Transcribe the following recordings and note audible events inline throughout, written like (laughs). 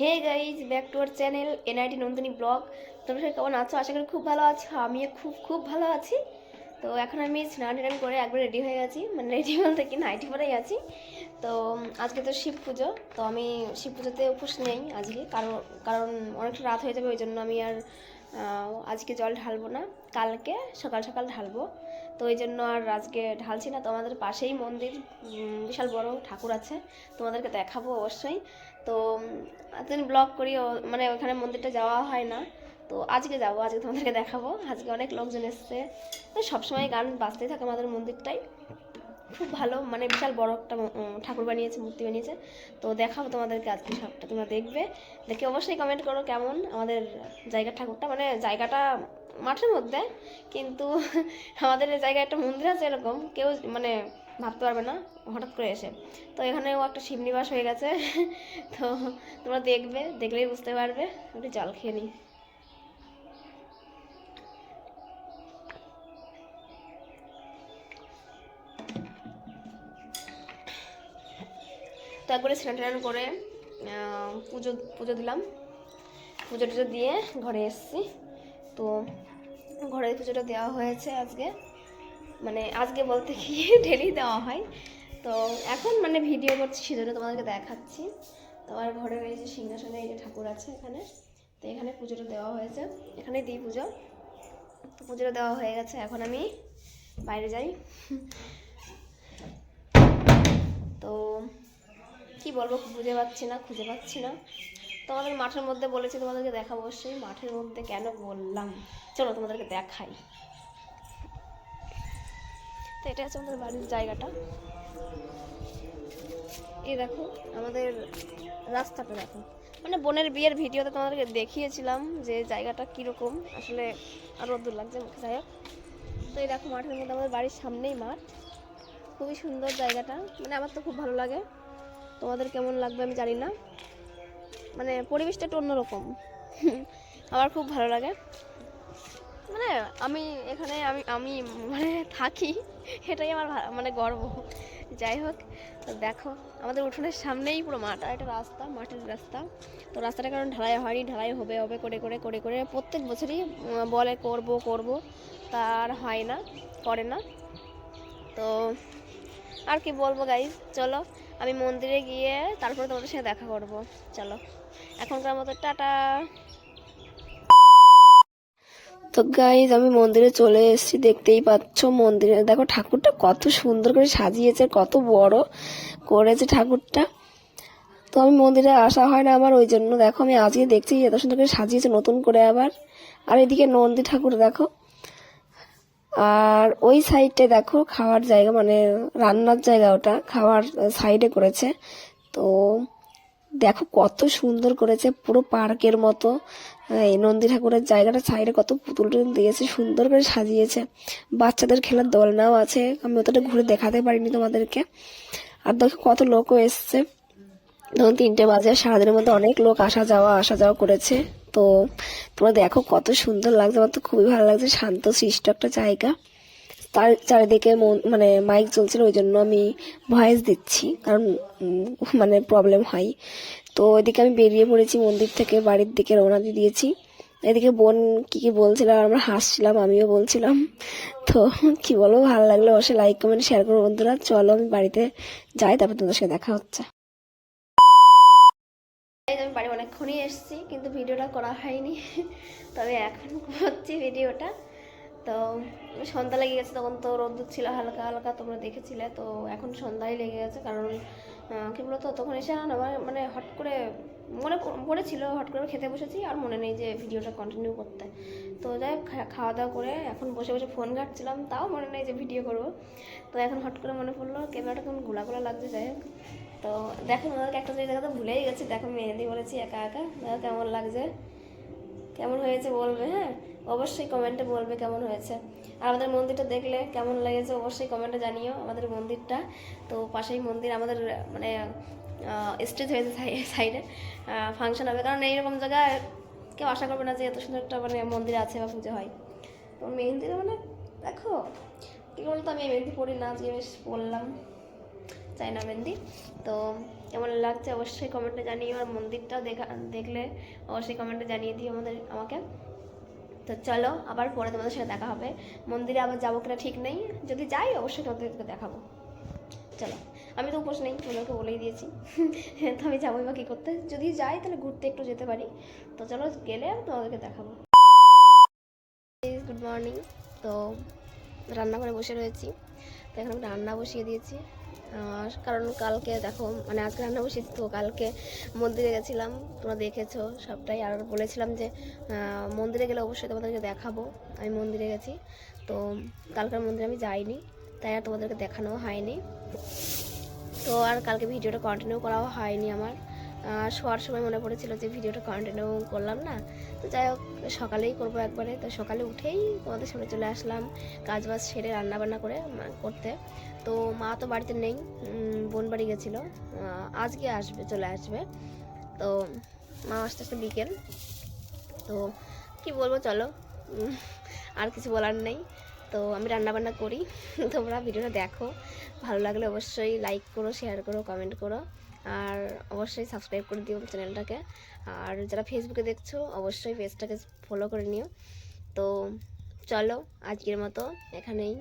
Hey guys back to our channel NIT Nandini blog তোমরা সবাই কেমন আছো? আশা করি খুব ভালো আছো, আমিও খুব খুব ভালো আছি। তো এখন আমি স্নান টান করে একবার রেডি হয়ে গেছি মানে রেডি বলতে কি নাইটি পরেই আছি। তো আজকে তো শিব পুজো, তো আমি শিব পুজোতে উপোস নেই আজকে, কারণ কারণ অনেকটা রাত হয়ে যাবে, ওই জন্য আমি আর আজকে জল ঢালবো না, কালকে সকাল সকাল ঢালবো। তো ওই জন্য আর আজকে ঢালছি না। তো আমাদের পাশেই মন্দির বিশাল বড় ঠাকুর আছে। তোমাদেরকে দেখাবো অবশ্যই। তো দিন ব্লগ করি মানে ওখানে মন্দিরটা যাওয়া হয় না। তো আজকে যাব, আজকে তোমাদেরকে দেখাবো। আজকে অনেক লোকজন এসছে। সবসময় গান বাজতেই থাকে আমাদের মন্দিরটাই। খুব ভালো মানে বিশাল বড় একটা ঠাকুর বানিয়েছে, মূর্তি বানিয়েছে। তো দেখাবো তোমাদেরকে আজকে সবটা। তোমরা দেখবে। দেখে অবশ্যই কমেন্ট করো কেমন আমাদের জায়গার ঠাকুরটা। মানে জায়গাটা মাঠের মধ্যে, কিন্তু (laughs) আমাদের এই জায়গায় একটা মন্দির আছে এরকম, কেউ মানে ভাবতে পারবে না, হঠাৎ করে এসে। তো এখানেও একটা শিবনিবাস হয়ে গেছে, (laughs) তো তোমরা দেখবে, দেখলেই বুঝতে পারবে একটু জল খেয়ে নিই। তো একবারে স্নান টান করে পুজো পুজো দিলাম। পুজো টুজো দিয়ে ঘরে এসেছি, তো ঘরে পুজোটা দেওয়া হয়েছে আজকে। মানে আজকে বলতে কি ডেলি দেওয়া হয়। তো এখন মানে ভিডিও করছি, সেজন্য তোমাদেরকে দেখাচ্ছি। তোমার ঘরে এই যে সিংহাসনে এই যে ঠাকুর আছে এখানে, তো এখানে পুজোটা দেওয়া হয়েছে। এখানে দিই পুজো। তো পুজোটা দেওয়া হয়ে গেছে, এখন আমি বাইরে যাই। তো কি বলব, খুঁজে পাচ্ছি না, খুঁজে পাচ্ছি না। তোমাদের মাঠের মধ্যে বলেছি, তোমাদেরকে দেখাবো অবশ্যই মাঠের মধ্যে কেন বললাম। চলো তোমাদেরকে দেখাই। তো এটা হচ্ছে আমাদের বাড়ির জায়গাটা। এই দেখো, আমাদের রাস্তাটা দেখো। মানে বোনের বিয়ের ভিডিওতে তোমাদেরকে দেখিয়েছিলাম যে জায়গাটা কীরকম। আসলে আরও দূর লাগছে মুখে যাই হোক। তো এই দেখো, মাঠের মধ্যে আমাদের বাড়ির সামনেই মাঠ। খুবই সুন্দর জায়গাটা। মানে আমার তো খুব ভালো লাগে। তোমাদের কেমন লাগবে আমি জানি না। মানে পরিবেশটা একটু অন্যরকম। আমার খুব ভালো লাগে। মানে আমি এখানে আমি আমি মানে থাকি, এটাই আমার মানে গর্ব। যাই হোক, দেখো, আমাদের উঠোনের সামনেই পুরো মাঠ, আর একটা রাস্তা, মাটির রাস্তা। তো রাস্তাটা কারণ ঢালাই হয়নি, ঢালাই হবে হবে, করে করে করে করে প্রত্যেক বছরই বলে করব করব। তার হয় না, করে না। তো আর কি বলব গাইজ চলো। আমি মন্দিরে গিয়ে তারপরে তোমাদের সাথে দেখা করব। চলো, এখনকার মতো টাটা। তো গাইজ আমি মন্দিরে চলে এসেছি, দেখতেই পাচ্ছ মন্দিরে। দেখো ঠাকুরটা কত সুন্দর করে সাজিয়েছে, কত বড় করেছে ঠাকুরটা। তো আমি মন্দিরে আসা হয় না আমার, ওই জন্য দেখো আমি আজকে দেখছি এত সুন্দর করে সাজিয়েছে নতুন করে আবার। আর এদিকে নন্দী ঠাকুর, দেখো। আর ওই সাইডে দেখো খাওয়ার জায়গা মানে রান্নার জায়গা ওটা, খাওয়ার সাইডে করেছে। তো দেখো কত সুন্দর করেছে, পুরো পার্কের মতো। এই নন্দী ঠাকুরের জায়গাটা সাইডে কত পুতুল টুতুল দিয়েছে, সুন্দর করে সাজিয়েছে। বাচ্চাদের খেলার দোলনাও আছে, আমি অতটা ঘুরে দেখাতে পারিনি তোমাদেরকে। আর দেখো কত লোকও এসছে। তখন তিনটে বাজে, সারাদিনের মধ্যে অনেক লোক আসা যাওয়া আসা যাওয়া করেছে। তো তোমরা দেখো কত সুন্দর লাগছে, আমার তো খুবই ভালো লাগছে, শান্ত, সৃষ্ট একটা জায়গা। তার চারিদিকে মন- মাইক চলছিল, ওই জন্য আমি ভয়েস দিচ্ছি, কারণ মানে প্রবলেম হয়। তো ওইদিকে আমি বেরিয়ে পড়েছি, মন্দির থেকে বাড়ির দিকে রওনা দিয়ে দিয়েছি। এদিকে বোন কি কি বলছিল, আর আমরা হাসছিলাম, আমিও বলছিলাম। তো কি বলব, ভালো লাগল, অবশ্যই লাইক কমেন্ট শেয়ার করো বন্ধুরা। চলো আমি বাড়িতে যাই, তারপর তোমাদের সাথে দেখা হচ্ছে এই অনেকক্ষণই এসেছি, কিন্তু ভিডিওটা করা হয়নি। তবে এখন করছি ভিডিওটা। তো সন্ধ্যা লেগে গেছে, তখন তো রোদ্দুর ছিল হালকা হালকা, তোমরা দেখেছিলে। তো এখন সন্ধ্যায় লেগে গেছে, কারণ কি বলতো, তখন এসে না, আমার মানে হট করে মনে পড়েছিল, হট করে খেতে বসেছি, আর মনে নেই যে ভিডিওটা কন্টিনিউ করতে। তো যাই খাওয়া দাওয়া করে এখন বসে বসে ফোন ঘাটছিলাম, তাও মনে নেই যে ভিডিও করব। তো এখন হট করে মনে পড়ল, ক্যামেরাটা কেমন গোলা গোলা লাগছে, যাই হোক। তো দেখো ওদেরকে একটা জিনিস দেখাতে ভুলেই গেছি। দেখো, মেহেদি বলেছি একা একা। দেখো কেমন লাগছে? কেমন হয়েছে বলবে হ্যাঁ? অবশ্যই কমেন্টে বলবে কেমন হয়েছে। আর আমাদের মন্দিরটা দেখলে কেমন লেগেছে অবশ্যই কমেন্টে জানিও আমাদের মন্দিরটা। তো পাশেই মন্দির আমাদের মানে স্টেজ হয়েছে সাইডে ফাংশন হবে। কারণ এইরকম জায়গায় কেউ আশা করবে না যে এত সুন্দর একটা মানে মন্দির আছে বা পুজো হয়। তো মেহেন্দি মানে দেখো, কী বলতো, আমি মেহেন্দি পড়ি না আজকে বেশ পড়লাম চাইনা মেহেন্দি তো কেমন লাগছে অবশ্যই কমেন্টে জানিয়ে আর মন্দিরটাও দেখা, দেখলে অবশ্যই কমেন্টে জানিয়ে দিও আমাদের, আমাকে। তো চলো আবার পরে তোমাদের সাথে দেখা হবে। মন্দিরে আবার যাব কিনা ঠিক নেই। যদি যাই অবশ্যই তোমাদেরকে দেখাবো। চলো, আমি তো উপোস নেই, তোমাদেরকে বলেই দিয়েছি। (laughs) তো আমি যাবোই বা কী করতে। যদি যাই তাহলে ঘুরতে একটু যেতে পারি। তো চলো গেলে আমি তোমাদেরকে দেখাবো। গুড মর্নিং তো রান্নাঘরে বসে রয়েছি। তো এখন রান্না বসিয়ে দিয়েছি। কারণ কালকে দেখো মানে আজকে রান্না বসে তো কালকে মন্দিরে গেছিলাম, তোমরা দেখেছ সবটাই। আর বলেছিলাম যে মন্দিরে গেলে অবশ্যই তোমাদেরকে দেখাবো। আমি মন্দিরে গেছি, তো কালকার মন্দিরে আমি যাইনি, তাই আর তোমাদেরকে দেখানো হয়নি। তো আর কালকে ভিডিওটা কন্টিনিউ করাও হয়নি আমার। শোয়ার সময় মনে পড়েছিল যে ভিডিওটা কন্টিনিউ করলাম না। তো যাই হোক, সকালেই করব একবারে। তো সকালে উঠেই তোমাদের সামনে চলে আসলাম কাজ বাজ সেরে রান্নাবান্না করে করতে। তো মা তো বাড়িতে নেই বোন বাড়ি গেছিল। আজকে আসবে, চলে আসবে। তো মা আসতে আস্তে বিকেল। তো কি বলব, চলো। আর কিছু বলার নেই। তো আমি রান্নাবান্না করি। (laughs) তোমরা ভিডিওটা দেখো। ভালো লাগলে অবশ্যই লাইক করো শেয়ার করো কমেন্ট করো। আর অবশ্যই সাবস্ক্রাইব করে দিও চ্যানেলটাকে আর যারা ফেসবুকে দেখছ, অবশ্যই পেজটাকে ফলো করে নিও। তো চলো, আজকের মতো এখানেই।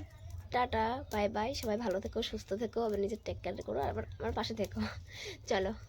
টাটা বাই বাই সবাই ভালো থেকো, সুস্থ থেকো, আবার নিজের টেক কেয়ার করো আমার আমার পাশে থেকো। (laughs) চলো।